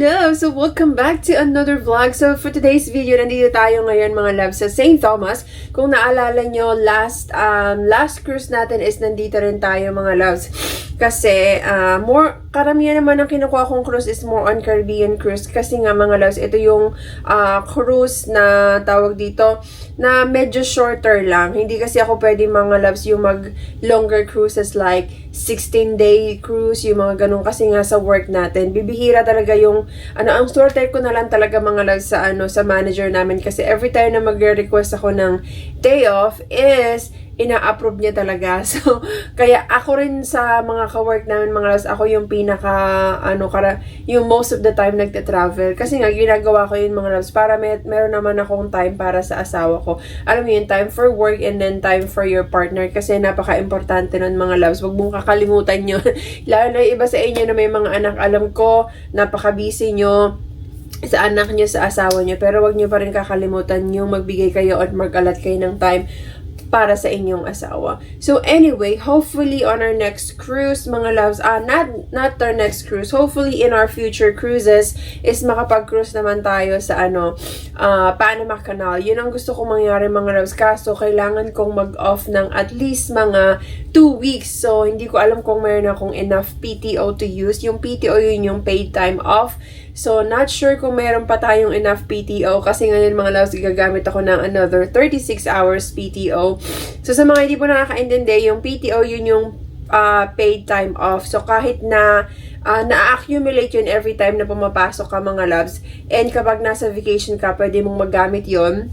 Hello! So, welcome back to another vlog. So, for today's video, nandito tayo ngayon mga loves sa St. Thomas. Kung naalala nyo, last, um, last cruise natin is nandito rin tayo mga loves. Kasi, uh, more, karamihan naman ng kinukuha kong cruise is more on Caribbean cruise. Kasi nga mga loves, ito yung uh, cruise na tawag dito, na medyo shorter lang. Hindi kasi ako pwede mga loves yung mag longer cruises like 16-day cruise, yung mga ganun kasi nga sa work natin. Bibihira talaga yung, ano, ang sorted ko na lang talaga mga loves sa, ano, sa manager namin kasi every time na magre-request ako ng day off is ina-approve niya talaga. So, kaya ako rin sa mga ka-work namin, mga loves, ako yung pinaka, ano, kara, yung most of the time nagte-travel. Kasi nga, ginagawa ko yun mga loves, para may, meron naman akong time para sa asawa ko. Alam mo yun, time for work and then time for your partner. Kasi napaka-importante nun mga loves. Huwag mong kakalimutan yun. Lalo na iba sa inyo na may mga anak, alam ko, napaka-busy nyo, sa anak niyo, sa asawa niyo. Pero wag niyo pa rin kakalimutan yung magbigay kayo at mag-alat kayo ng time para sa inyong asawa. So anyway, hopefully on our next cruise, mga loves, ah, not, not our next cruise, hopefully in our future cruises is makapag-cruise naman tayo sa ano, uh, Panama Canal. Yun ang gusto kong mangyari mga loves. Kaso kailangan kong mag-off ng at least mga 2 weeks. So hindi ko alam kung mayroon akong enough PTO to use. Yung PTO yun yung paid time off. So, not sure kung meron pa tayong enough PTO kasi ngayon mga loves, gagamit ako ng another 36 hours PTO. So, sa mga hindi po nakakaintindi, yung PTO yun yung uh, paid time off. So, kahit na uh, na-accumulate yun every time na pumapasok ka mga loves, and kapag nasa vacation ka, pwede mong magamit yon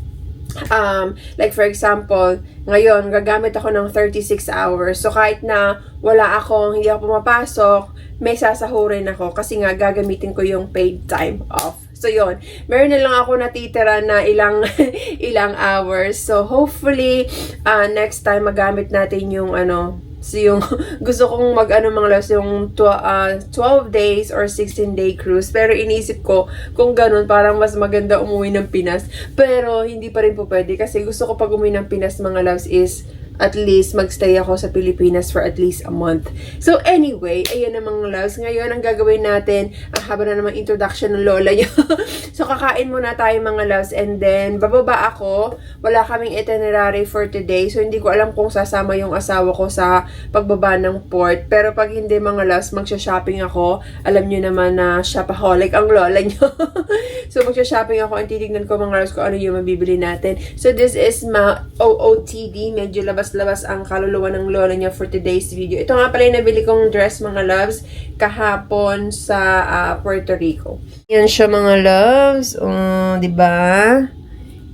um, like for example, ngayon, gagamit ako ng 36 hours. So, kahit na wala akong, hindi ako pumapasok, may sasahurin ako kasi nga gagamitin ko yung paid time off. So, yon Meron na lang ako natitira na ilang ilang hours. So, hopefully, uh, next time magamit natin yung ano, So, yung gusto kong mag-ano mga loves, yung tw- uh, 12 days or 16 day cruise. Pero inisip ko, kung ganun, parang mas maganda umuwi ng Pinas. Pero hindi pa rin po pwede kasi gusto ko pag umuwi ng Pinas mga loves is at least magstay ako sa Pilipinas for at least a month. So anyway, ayun na mga loves. Ngayon, ang gagawin natin, ang haba na naman introduction ng lola nyo. so kakain muna tayo mga loves and then bababa ako. Wala kaming itinerary for today. So hindi ko alam kung sasama yung asawa ko sa pagbaba ng port. Pero pag hindi mga loves, magsha-shopping ako. Alam nyo naman na shopaholic ang lola nyo. so magsha-shopping ako and titignan ko mga loves kung ano yung mabibili natin. So this is ma OOTD. Medyo labas labas-labas ang kaluluwa ng lola niya for today's video. Ito nga pala yung nabili kong dress mga loves kahapon sa uh, Puerto Rico. Yan siya mga loves. Di ba?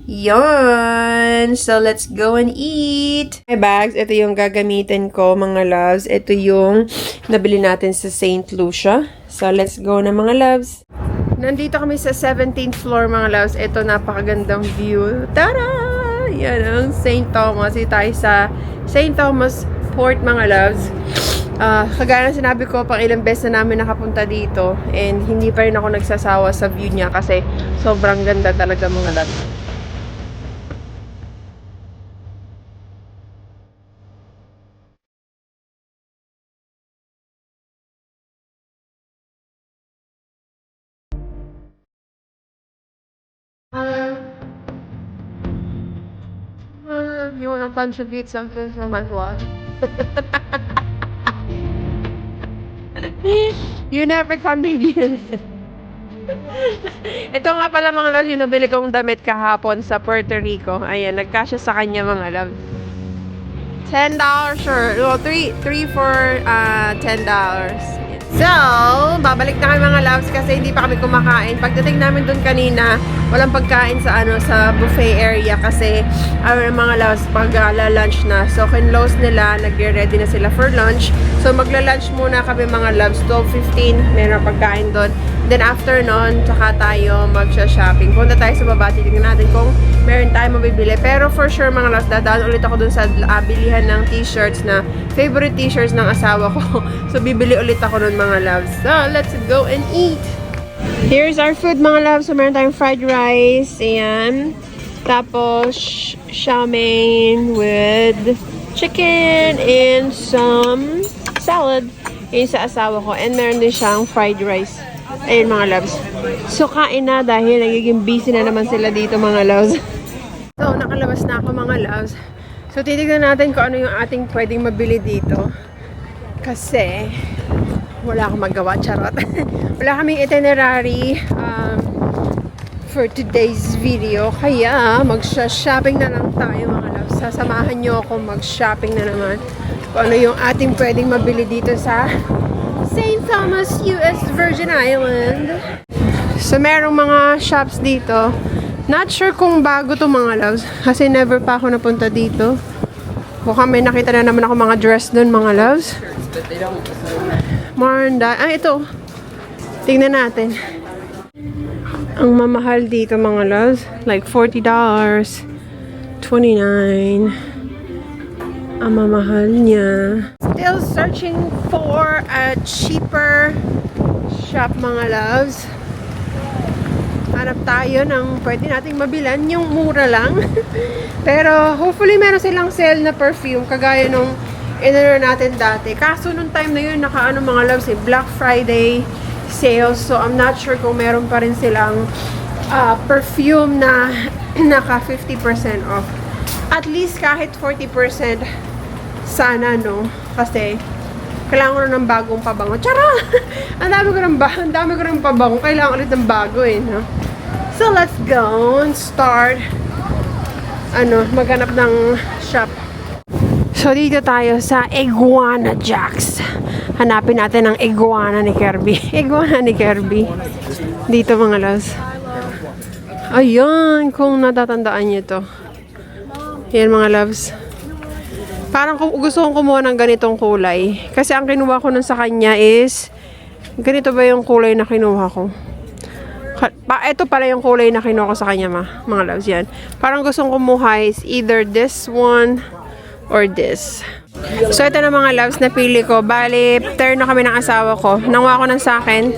Yan. So, let's go and eat. My bags, ito yung gagamitin ko, mga loves. Ito yung nabili natin sa St. Lucia. So, let's go na, mga loves. Nandito kami sa 17th floor, mga loves. Ito, napakagandang view. Tara! Yan ang St. Thomas. Ito tayo sa St. Thomas Port, mga loves. Uh, kagaya ng sinabi ko, pang ilang beses na namin nakapunta dito and hindi pa rin ako nagsasawa sa view niya kasi sobrang ganda talaga mga loves. You want to contribute something from my vlog? you never contribute. Ito nga pala mga loves, yung nabili kong damit kahapon sa Puerto Rico. Ayan, nagkasya sa kanya mga loves. $10 sure. Well, 3, 3 for uh, $10. So, babalik na kami mga loves kasi hindi pa kami kumakain. Pagdating namin doon kanina, walang pagkain sa ano sa buffet area kasi ano mga loves pag uh, lunch na. So, kinlose nila, nagre-ready na sila for lunch. So, magla-lunch muna kami mga loves. 12.15, meron pagkain doon. Then, after nun, tsaka tayo magsha-shopping. Punta tayo sa baba, titignan natin kung meron tayo mabibili. Pero for sure mga loves, dadaan ulit ako doon sa uh, bilihan ng t-shirts na favorite t-shirts ng asawa ko. so, bibili ulit ako nun mga loves. So, let's go and eat! Here's our food mga loves. So, meron tayong fried rice. Ayan. Tapos, chow mein with chicken and some salad. Yun sa asawa ko. And meron din siyang fried rice. Ayun mga loves. So kain na dahil nagiging busy na naman sila dito mga loves. So nakalabas na ako mga loves. So titignan natin kung ano yung ating pwedeng mabili dito. Kasi wala akong magawa, charot. wala kaming itinerary um, for today's video. Kaya mag-shopping na lang tayo mga loves. Sasamahan nyo ako mag-shopping na naman. Kung ano yung ating pwedeng mabili dito sa St. Thomas, U.S. Virgin Island. So, merong mga shops dito. Not sure kung bago to mga loves. Kasi never pa ako napunta dito. Mukhang may nakita na naman ako mga dress doon mga loves. Maranda. Ah, ito. Tingnan natin. Ang mamahal dito mga loves. Like $40. $29. Ang mamahal niya. Still searching for a cheaper shop mga loves. Hanap tayo ng pwede nating mabilan yung mura lang. Pero hopefully meron silang sale na perfume kagaya nung inano natin dati. Kaso nung time na yun naka ano mga loves eh, Black Friday sales. So I'm not sure kung meron pa rin silang ah, perfume na naka 50% off. At least kahit 40% sana no. Kasi kailangan ko na ng bagong pabango. Tara! ang dami ko ng, ang dami ko ng pabango. Kailangan ulit ng bago eh, no? So, let's go and start ano, maghanap ng shop. So, dito tayo sa Iguana Jacks. Hanapin natin ang iguana ni Kirby. iguana ni Kirby. Dito mga los. Ayan, kung natatandaan niyo to. Yan mga loves. Parang gusto kong kumuha ng ganitong kulay. Kasi ang kinuha ko nun sa kanya is, ganito ba yung kulay na kinuha ko? Pa, ito pala yung kulay na kinuha ko sa kanya, ma, mga loves yan. Parang gustong kumuha is either this one or this. So, ito na mga loves na pili ko. Bali, turn na kami ng asawa ko. Nanguha ko ng sa akin,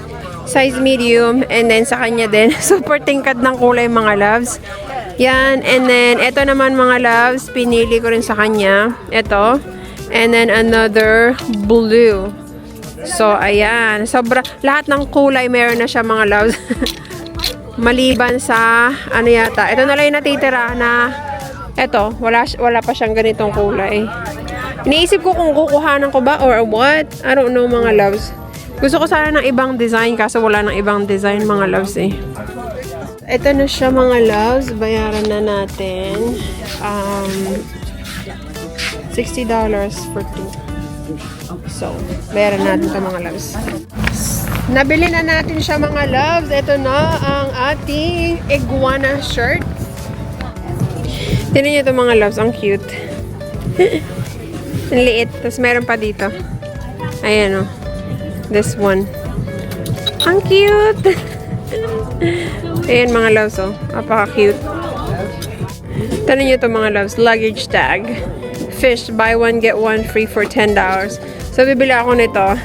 size medium, and then sa kanya din. Super tingkad ng kulay mga loves. Yan, and then, ito naman mga loves, pinili ko rin sa kanya. Ito. And then, another blue. So, ayan. Sobra, lahat ng kulay meron na siya mga loves. Maliban sa, ano yata, ito na lang yung natitira na, ito, wala, wala pa siyang ganitong kulay. Iniisip ko kung kukuhanan ko ba or what. I don't know mga loves. Gusto ko sana ng ibang design kaso wala ng ibang design mga loves eh. Ito na siya mga loves. Bayaran na natin. Um, $60 for two. So, bayaran natin to mga loves. Nabili na natin siya mga loves. Ito na ang ating iguana shirt. Tignan niyo ito mga loves. Ang cute. ang liit. Tapos meron pa dito. Ayan o. This one. Ang cute! Ayan mga loves oh. Apaka-cute. Tanong nyo ito mga loves. Luggage tag. Fish. Buy one, get one free for $10. So, bibili ako nito.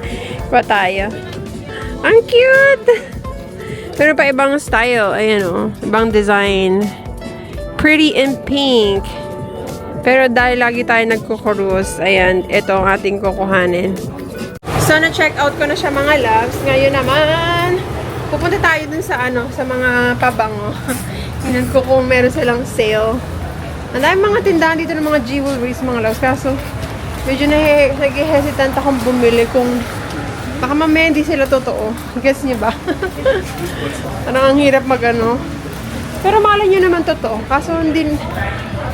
pa. Ang cute! Meron pa ibang style. Ayan oh. Ibang design. Pretty in pink. Pero dahil lagi tayo nagkukurus, ayan, ito ang ating kukuhanin. So, na-check out ko na siya mga loves. Ngayon naman, pupunta tayo dun sa ano, sa mga pabango. Tingnan ko kung meron silang sale. Ang dami mga tindahan dito ng mga jewelries mga loves. Kaso, medyo nag-hesitant akong bumili kung baka mamaya hindi sila totoo. Guess niyo ba? Parang ang hirap mag ano. Pero malay nyo naman totoo. Kaso hindi,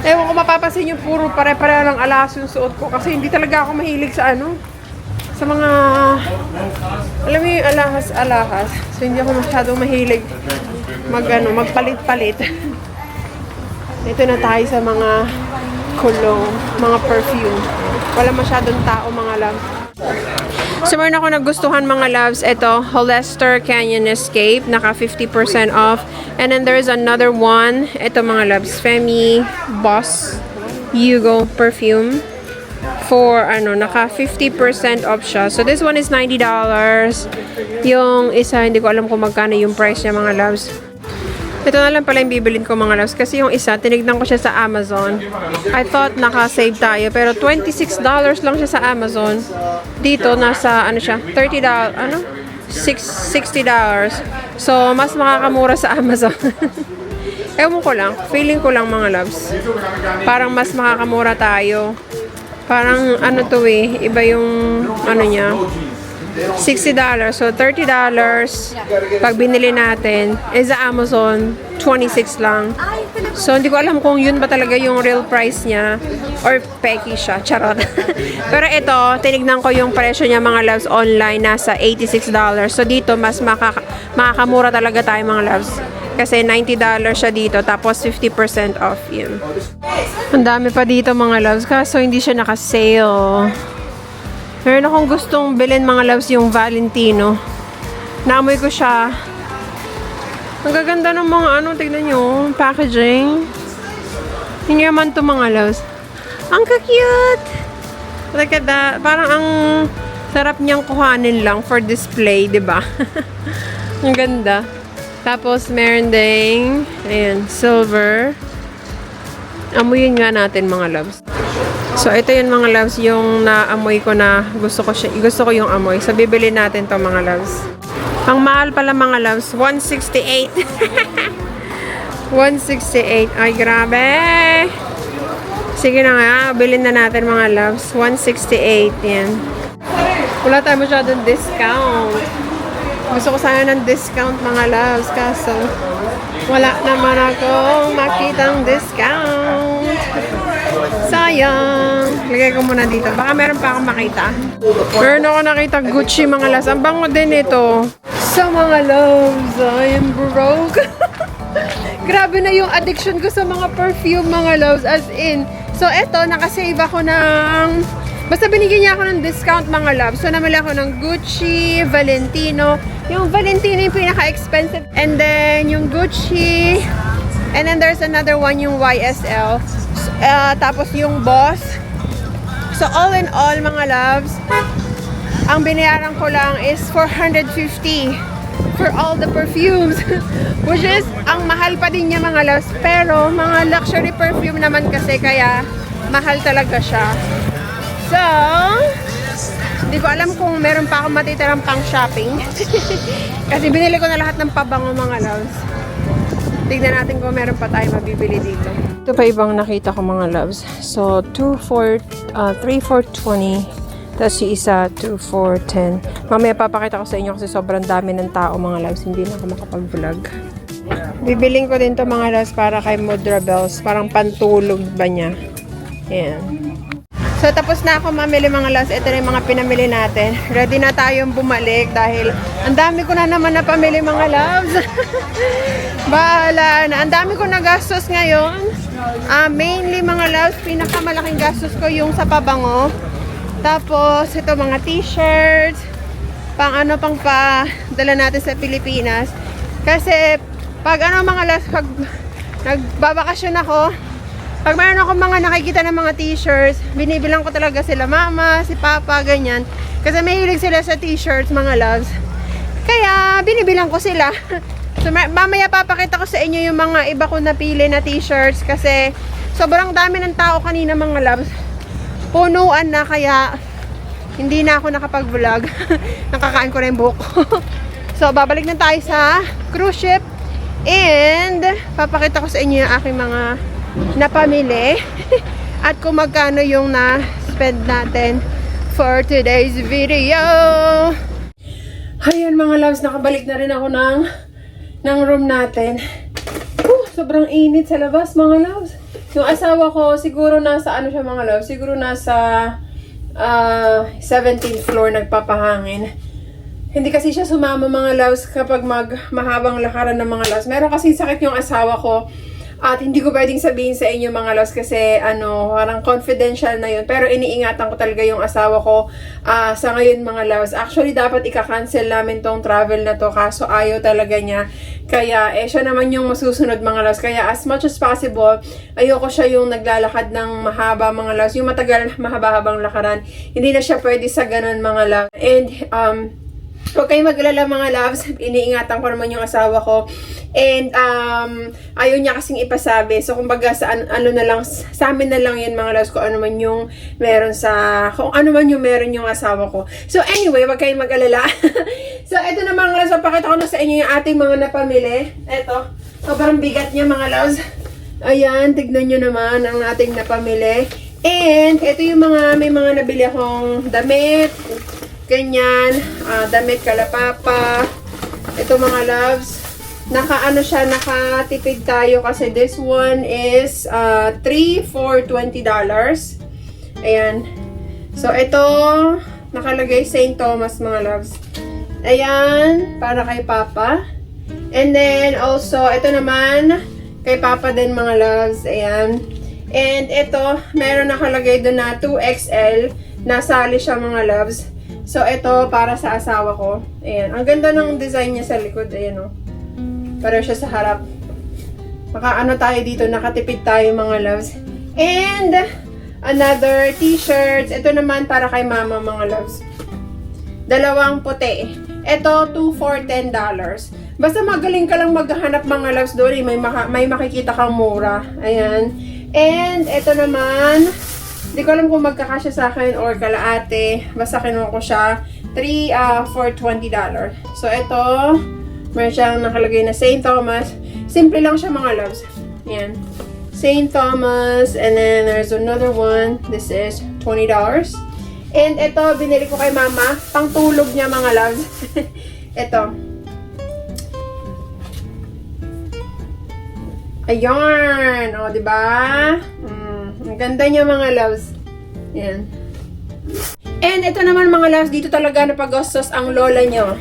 ewan ko mapapansin nyo puro pare-pareho ng alas yung suot ko. Kasi hindi talaga ako mahilig sa ano, sa mga, alam mo yung alahas-alahas. So, hindi ako masyadong mahilig mag, ano, magpalit-palit. Ito na tayo sa mga cologne, mga perfume. Wala masyadong tao, mga love. So, meron ako nagustuhan mga loves. Ito, Hollister Canyon Escape. Naka 50% off. And then there's another one. Ito mga loves. Femi Boss Hugo Perfume. For, ano, naka 50% off siya. So, this one is $90. Yung isa, hindi ko alam kung magkano yung price niya mga loves. Ito na lang pala yung bibilin ko mga loves. Kasi yung isa, tinignan ko siya sa Amazon. I thought naka-save tayo. Pero $26 lang siya sa Amazon. Dito, nasa, ano siya, $30, ano? Six, $60. So, mas makakamura sa Amazon. Ewan ko lang. Feeling ko lang mga loves. Parang mas makakamura tayo. Parang ano to eh. Iba yung ano niya. $60. So, $30 pag binili natin is sa Amazon, 26 lang. So, hindi ko alam kung yun ba talaga yung real price niya or peki siya. Charot. Pero ito, tinignan ko yung presyo niya mga loves online, nasa $86. So, dito, mas makaka makakamura talaga tayo mga loves. Kasi $90 siya dito, tapos 50% off yun. Ang dami pa dito mga loves, kaso hindi siya naka-sale. Meron akong gustong bilhin mga loves yung Valentino. Naamoy ko siya. Ang gaganda ng mga ano, tignan nyo, packaging. Hindi naman to mga loves. Ang ka-cute! Look at that. Parang ang sarap niyang kuhanin lang for display, di ba? ang ganda. Tapos meron ding, ayan, silver. Amuyin nga natin mga loves. So, ito yun mga loves, yung naamoy ko na gusto ko, siya, gusto ko yung amoy. So, bibili natin to mga loves. Ang mahal pala mga loves, 168. 168. Ay, grabe. Sige na nga, bilhin na natin mga loves. 168. Yan. Wala tayo masyadong discount. Gusto ko sana ng discount mga loves. Kaso, wala naman akong makitang discount. Sayang. Lagay ko muna dito. Baka meron pa akong makita. Meron ako nakita Gucci mga loves. Ang bango din ito. Sa mga loves, I am broke. Grabe na yung addiction ko sa mga perfume mga loves. As in, so eto, nakasave ako ng... Basta binigyan niya ako ng discount mga loves. So namili ako ng Gucci, Valentino. Yung Valentino yung pinaka-expensive. And then yung Gucci. And then there's another one, yung YSL. Uh, tapos yung Boss. So all in all mga loves, ang binayaran ko lang is 450 for all the perfumes. Which is, ang mahal pa din niya mga loves. Pero, mga luxury perfume naman kasi, kaya mahal talaga siya. So, hindi ko alam kung meron pa akong matitirang pang shopping. kasi binili ko na lahat ng pabango mga loves. Tignan natin kung meron pa tayo mabibili dito. Ito pa ibang nakita ko mga loves. So, 2 for, uh, 3 for 20. Tapos yung isa, 2 for 10. Mamaya papakita ko sa inyo kasi sobrang dami ng tao mga loves. Hindi na ako makapag-vlog. Bibiling ko din to mga loves para kay Mudra Bells. Parang pantulog ba niya. Ayan. So, tapos na ako mamili mga loves. Ito na yung mga pinamili natin. Ready na tayong bumalik dahil ang dami ko na naman na pamili mga loves. Bahala na. Ang dami ko na gastos ngayon. Ah, mainly mga loves, pinakamalaking gastos ko yung sa pabango. Tapos, ito mga t-shirts. Pang ano pang pa dala natin sa Pilipinas. Kasi, pag ano mga loves, pag nagbabakasyon ako, pag mayroon ako mga nakikita ng mga t-shirts, binibilang ko talaga sila mama, si papa, ganyan. Kasi mahilig sila sa t-shirts, mga loves. Kaya, binibilang ko sila. So, ma- mamaya papakita ko sa inyo yung mga iba ko napili na t-shirts kasi sobrang dami ng tao kanina mga loves. Punuan na kaya hindi na ako nakapag-vlog. Nakakain ko na yung buhok so, babalik na tayo sa cruise ship. And, papakita ko sa inyo yung aking mga napamili. At kung magkano yung na-spend natin for today's video. Ayan mga loves, nakabalik na rin ako ng, ng room natin. Uh, sobrang init sa labas mga loves. Yung asawa ko, siguro nasa ano siya mga loves, siguro nasa ah, 17th floor nagpapahangin. Hindi kasi siya sumama mga loves kapag mag mahabang lakaran ng mga loves. Meron kasi sakit yung asawa ko. At hindi ko pwedeng sabihin sa inyo mga loves kasi ano, parang confidential na yun. Pero iniingatan ko talaga yung asawa ko ah, sa ngayon mga loves. Actually, dapat ika-cancel namin tong travel na to kaso ayaw talaga niya. Kaya, eh, siya naman yung masusunod mga loves. Kaya, as much as possible, ayoko siya yung naglalakad ng mahaba mga loves. Yung matagal, mahaba-habang lakaran. Hindi na siya pwede sa ganun mga loves. And, um, Huwag kayong mag-alala mga loves. Iniingatan ko naman yung asawa ko. And um, ayaw niya kasing ipasabi. So kumbaga sa an- ano na lang, sa amin na lang yun mga loves kung ano man yung meron sa, kung ano man yung meron yung asawa ko. So anyway, huwag kayong mag-alala. so ito na mga loves, papakita ko na sa inyo yung ating mga napamili. Ito, sobrang bigat niya mga loves. Ayan, tignan nyo naman ang ating napamili. And ito yung mga, may mga nabili akong damit, ganyan, ah, damit kalapapa. Ito mga loves, naka ano siya, nakatipid tayo kasi this one is uh, 3 for $20. Ayan. So ito, nakalagay St. Thomas mga loves. Ayan, para kay Papa. And then also, ito naman, kay Papa din mga loves. Ayan. And ito, meron nakalagay doon na 2XL. Nasali siya mga loves. So, ito para sa asawa ko. Ayan. Ang ganda ng design niya sa likod. Ayan o. Pareho siya sa harap. Maka ano tayo dito, nakatipid tayo mga loves. And, another t-shirts. Ito naman para kay mama mga loves. Dalawang puti. Ito, 2 for $10. Basta magaling ka lang maghanap mga loves eh, may, maka, may makikita kang mura. Ayan. And, ito naman, hindi ko alam kung magkakasya sa akin or kalaate. Basta kinuha ko siya. 3 uh, for $20. So, ito, meron siyang nakalagay na St. Thomas. Simple lang siya mga loves. Ayan. St. Thomas. And then, there's another one. This is $20. And ito, binili ko kay mama. Pangtulog niya mga loves. ito. Ayan! O, di ba? Mm, ang ganda niya mga loves. Yan. And ito naman mga loves, dito talaga napagastos ang lola nyo.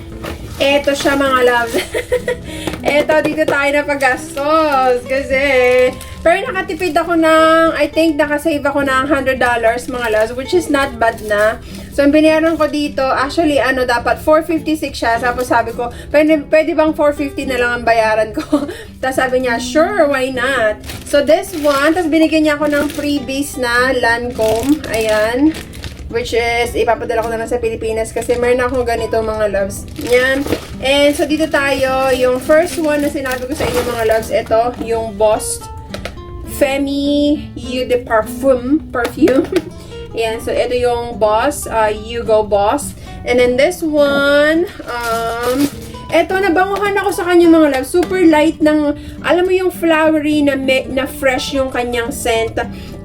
Eto siya mga loves. Eto, dito tayo napagastos. Kasi, pero nakatipid ako ng, I think nakasave ako ng $100 mga loves, which is not bad na. So, ang binayaran ko dito, actually, ano, dapat 456 siya. Tapos sabi ko, pwede, pwede bang 450 na lang ang bayaran ko? Tapos sabi niya, sure, why not? So, this one, tapos binigyan niya ako ng freebies na Lancome. Ayan. Which is, ipapadala ko na lang sa Pilipinas kasi meron akong ganito mga loves. Yan. And so, dito tayo. Yung first one na sinabi ko sa inyo mga loves, ito, yung Boss Femi Eau de Parfum. Perfume. Yan. So, ito yung Boss. Uh, Hugo Boss. And then this one, um, eto, nabanguhan ako sa kanya mga loves. Super light ng, alam mo yung flowery na, me, na fresh yung kanyang scent.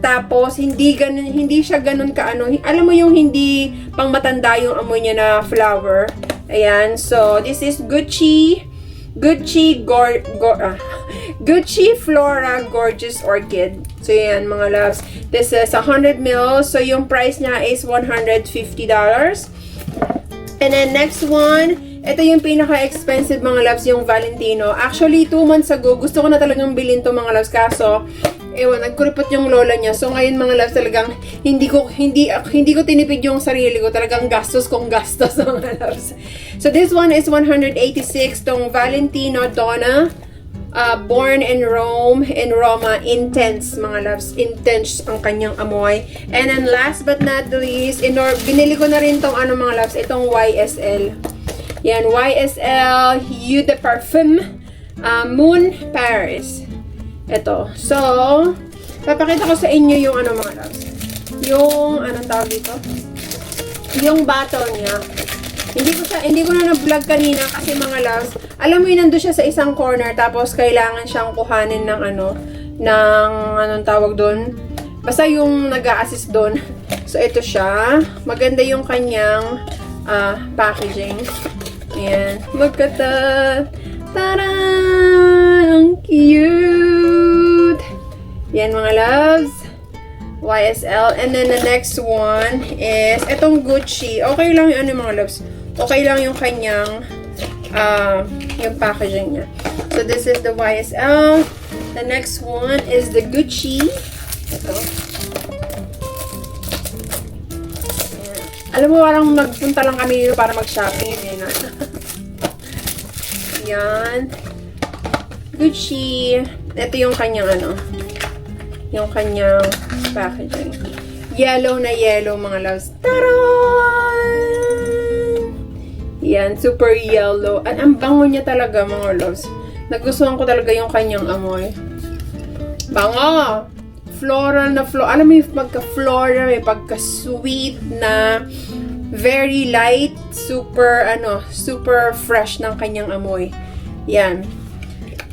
Tapos, hindi ganun, hindi siya ganun ka ano. Alam mo yung hindi pang matanda yung amoy niya na flower. Ayan. So, this is Gucci. Gucci Gor, Gor ah, Gucci Flora Gorgeous Orchid. So, yan mga loves. This is 100 ml. So, yung price niya is $150. And then, next one, ito yung pinaka-expensive mga loves, yung Valentino. Actually, 2 months ago, gusto ko na talagang bilhin to mga loves. Kaso, ewan, nagkuripot yung lola niya. So, ngayon mga loves, talagang hindi ko, hindi, hindi ko tinipid yung sarili ko. Talagang gastos kong gastos mga loves. So, this one is 186. Tong Valentino Donna. Uh, born in Rome, in Roma, intense, mga loves. Intense ang kanyang amoy. And then last but not least, in or, binili ko na rin tong ano mga loves, itong YSL. Yan, YSL Eau de Parfum uh, Moon Paris. Ito. So, papakita ko sa inyo yung ano mga loves. Yung, anong tawag dito? Yung bottle niya. Hindi siya, hindi ko na na-vlog kanina kasi mga loves, alam mo yun, nandun siya sa isang corner tapos kailangan siyang kuhanin ng ano, ng anong tawag doon. Basta yung nag assist doon. So, ito siya. Maganda yung kanyang ah, packaging. Ayan. Magkata. Tara! Ang cute! Yan mga loves. YSL. And then the next one is itong Gucci. Okay lang yung ano mga loves. Okay lang yung kanyang uh, yung packaging niya. So this is the YSL. The next one is the Gucci. Ito. Ayan. Alam mo, parang nagpunta lang kami dito para mag-shopping. Yan. Yan. Gucci. Ito yung kanyang ano. Yung kanyang packaging. Yellow na yellow mga loves. Taran! Yan, super yellow. At ang bango niya talaga, mga loves. Nagustuhan ko talaga yung kanyang amoy. Bango! Floral na floral. Alam mo yung pagka-floral, may pagka-sweet na very light, super, ano, super fresh ng kanyang amoy. Yan.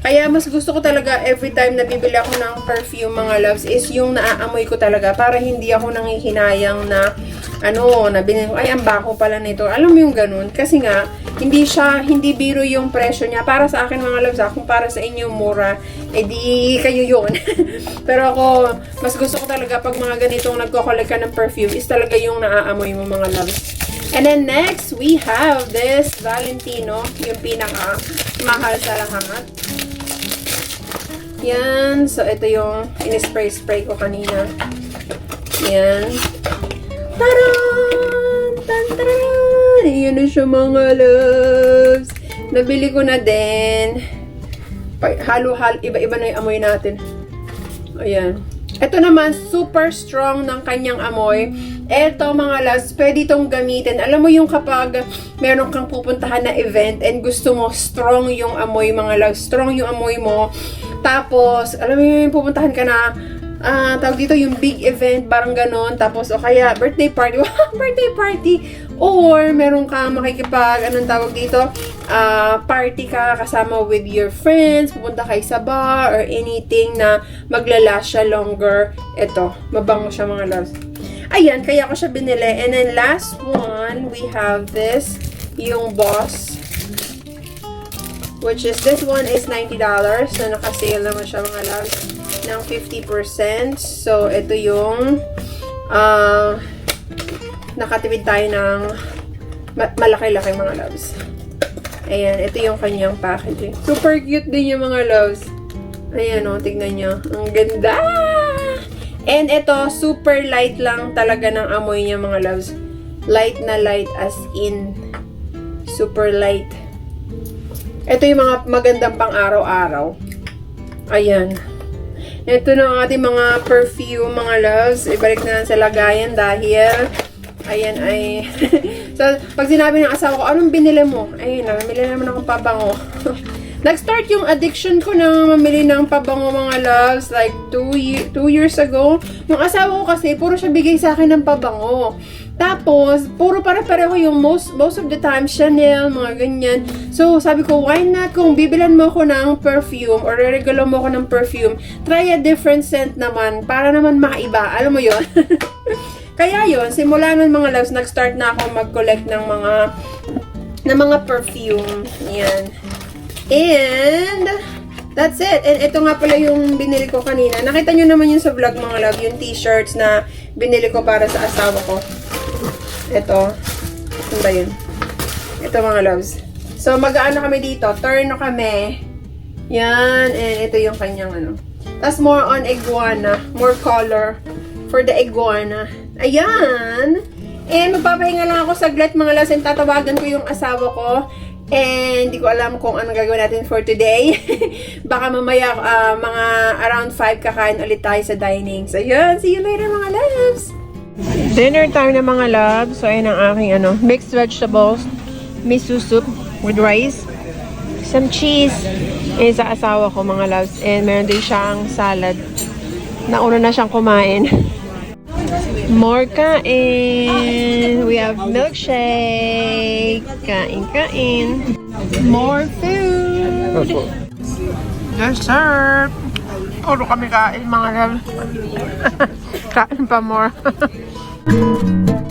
Kaya mas gusto ko talaga every time na bibili ako ng perfume mga loves is yung naaamoy ko talaga para hindi ako nanghihinayang na ano, na binili ko, ay ang bako pala nito. Alam mo yung ganun? Kasi nga, hindi siya, hindi biro yung presyo niya. Para sa akin mga loves, ah, kung para sa inyo mura, edi kayo yun. Pero ako, mas gusto ko talaga pag mga ganitong nagko-collect ka ng perfume is talaga yung naaamoy mo mga loves. And then next, we have this Valentino, yung pinaka mahal sa lahat. Yan. So, ito yung in-spray-spray ko kanina. Yan. Taran! Tan, taran! Yan na siya mga loves. Nabili ko na din. Halo-halo. Iba-iba na yung amoy natin. Ayan. Ito naman, super strong ng kanyang amoy. Ito mga loves, pwede itong gamitin. Alam mo yung kapag meron kang pupuntahan na event and gusto mo strong yung amoy mga loves, strong yung amoy mo. Tapos, alam mo yung pupuntahan ka na ah tawag dito yung big event, parang ganon. Tapos, o kaya, birthday party. Wow, birthday party! Or, meron ka makikipag, anong tawag dito, ah party ka kasama with your friends, pupunta kayo sa bar, or anything na maglalast siya longer. Ito, mabango siya mga loves. Ayan, kaya ko siya binili. And then, last one, we have this, yung Boss which is this one is $90 so naka-sale naman siya mga loves ng 50% so ito yung uh, nakatipid tayo ng ma- malaki-laki mga loves. Ayan, ito yung kanyang packaging. Super cute din yung mga loves. Ayan o, tignan nyo. Ang ganda! And ito, super light lang talaga ng amoy niya mga loves. Light na light as in super light. Ito yung mga magandang pang araw-araw. Ayan. Ito na ang ating mga perfume, mga loves. Ibalik na lang sa lagayan dahil, ayan ay, so, pag sinabi ng asawa ko, anong binili mo? Ayun, namili naman akong pabango. Nag-start yung addiction ko na mamili ng pabango mga loves like two, ye- two years ago. Yung asawa ko kasi, puro siya bigay sa akin ng pabango. Tapos, puro para-pareho yung most, most of the time, Chanel, mga ganyan. So, sabi ko, why not kung bibilan mo ako ng perfume or regalo mo ako ng perfume, try a different scent naman para naman makaiba. Alam mo yon Kaya yon simula nun mga loves, nag-start na ako mag-collect ng mga ng mga perfume. Yan. And, that's it. And ito nga pala yung binili ko kanina. Nakita nyo naman yung sa vlog mga love, yung t-shirts na binili ko para sa asawa ko. Ito. Ano ba yun? Ito mga loves. So, mag-aano kami dito. Turn kami. Yan. And ito yung kanyang ano. Tapos more on iguana. More color for the iguana. Ayan. And magpapahinga lang ako saglit mga loves and tatawagan ko yung asawa ko. And hindi ko alam kung ano gagawin natin for today. Baka mamaya ah, mga around 5 kakain ulit tayo sa dining. So yun, see you later mga loves! Dinner time na mga loves. So, ayun ang aking ano, mixed vegetables, miso soup with rice, some cheese, and sa asawa ko mga loves. And meron din siyang salad. Nauna na siyang kumain. More kain. We have milkshake. Kain, kain. More food. Dessert. Puro kami kain mga loves. kain pa more.